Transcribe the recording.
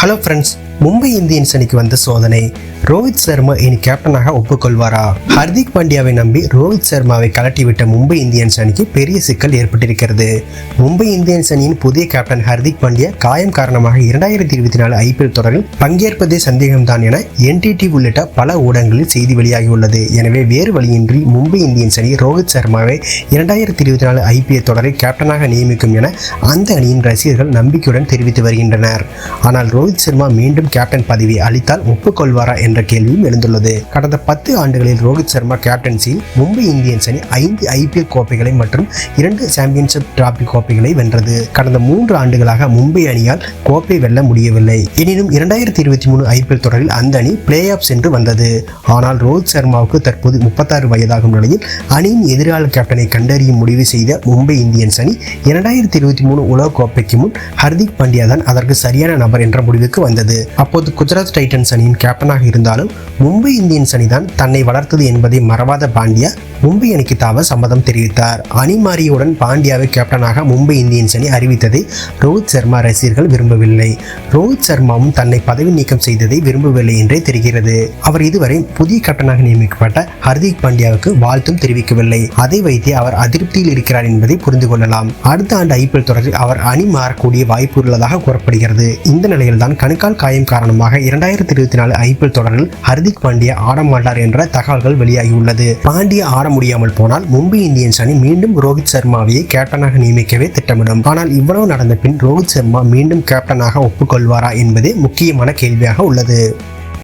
Hello friends Mumbai Indians அணிக்கு வந்த சோதனை. ரோஹித் சர்மா இனி கேப்டனாக ஒப்புக்கொள்வாரா? ஹர்திக் பாண்டியாவை நம்பி ரோஹித் சர்மாவை கலட்டிவிட்ட மும்பை இந்தியன்ஸ் அணிக்கு பெரிய சிக்கல் ஏற்பட்டிருக்கிறது. மும்பை இந்தியன்ஸ் அணியின் புதிய கேப்டன் ஹர்திக் பாண்டியா காயம் காரணமாக இரண்டாயிரத்தி இருபத்தி நாலு ஐபிஎல் தொடரில் பங்கேற்பதே சந்தேகம்தான் என என்டிடி உள்ளிட்ட பல ஊடகங்களில் செய்தி வெளியாகியுள்ளது. எனவே வேறு வழியின்றி மும்பை இந்தியன்ஸ் அணி ரோஹித் சர்மாவை இரண்டாயிரத்தி இருபத்தி நாலு ஐபிஎல் தொடரை கேப்டனாக நியமிக்கும் என அந்த அணியின் ரசிகர்கள் நம்பிக்கையுடன் தெரிவித்து வருகின்றனர். ஆனால் ரோஹித் சர்மா மீண்டும் கேப்டன் பதவி அளித்தால் ஒப்புக்கொள்வாரா என்ற கேள்வியும் எழுந்துள்ளது. கடந்த பத்து ஆண்டுகளில் ரோஹித் சர்மா கேப்டன்சியில் மும்பை இந்தியன்ஸ் அணி ஐந்து ஐபிஎல் கோப்பைகளை மற்றும் இரண்டு சாம்பியன்ஷிப் டிராபி கோப்பைகளை வென்றது. கடந்த மூன்று ஆண்டுகளாக மும்பை அணியால் கோப்பை வெல்ல முடியவில்லை. எனினும் இரண்டாயிரத்தி இருபத்தி மூணு ஐபிஎல் தொடரில் அந்த அணி பிளே ஆஃப் சென்று வந்தது. ஆனால் ரோஹித் சர்மாவுக்கு தற்போது முப்பத்தாறு வயதாகும் நிலையில் அணியின் எதிர்கால கேப்டனை கண்டறியும் முடிவு செய்த மும்பை இந்தியன்ஸ் அணி இரண்டாயிரத்தி இருபத்தி மூணு உலக கோப்பைக்கு முன் ஹர்திக் பாண்டியா தான் அதற்கு சரியான நபர் என்ற முடிவுக்கு வந்தது. அப்போது குஜராத் டைட்டன்ஸ் அணியின் கேப்டனாக இருந்தாலும் மும்பை இந்தியன்ஸ் அணிதான் தன்னை வளர்த்தது என்பதை மறவாத பாண்டியா மும்பை அணிக்கு தாவ சம்மதம் தெரிவித்தார். அணி மாறியவுடன் பாண்டியாவை கேப்டனாக மும்பை இந்தியன்ஸ் அணி அறிவித்ததை ரோஹித் சர்மா ரசிகர்கள் விரும்பவில்லை. ரோஹித் சர்மாவும் தன்னை பதவி நீக்கம் செய்ததை விரும்பவில்லை என்றே தெரிகிறது. அவர் இதுவரை புதிய கேப்டனாக நியமிக்கப்பட்ட ஹர்திக் பாண்டியாவுக்கு வாழ்த்தும் தெரிவிக்கவில்லை. அதை வைத்தே அவர் அதிருப்தியில் இருக்கிறார் என்பதை புரிந்து கொள்ளலாம். அடுத்த ஆண்டு ஐபிஎல் தொடரில் அவர் அணி மாறக்கூடிய வாய்ப்பு உள்ளதாக கூறப்படுகிறது. இந்த நிலையில்தான் கணுக்கால் காயம் காரணமாக இரண்டாயிரத்தி இருபத்தி நாலு ஐபிஎல் தொடரில் ஹர்திக் பாண்டியா ஆட மாட்டார் என்ற தகவல்கள் வெளியாகியுள்ளது. பாண்டியா ஆட முடியாமல் போனால் மும்பை இந்தியன்ஸ் அணி மீண்டும் ரோஹித் சர்மாவையே கேப்டனாக நியமிக்கவே திட்டமிடும். ஆனால் இவ்வளவு நடந்த பின் ரோஹித் சர்மா மீண்டும் கேப்டனாக ஒப்புக்கொள்வாரா என்பதே முக்கியமான கேள்வியாக உள்ளது.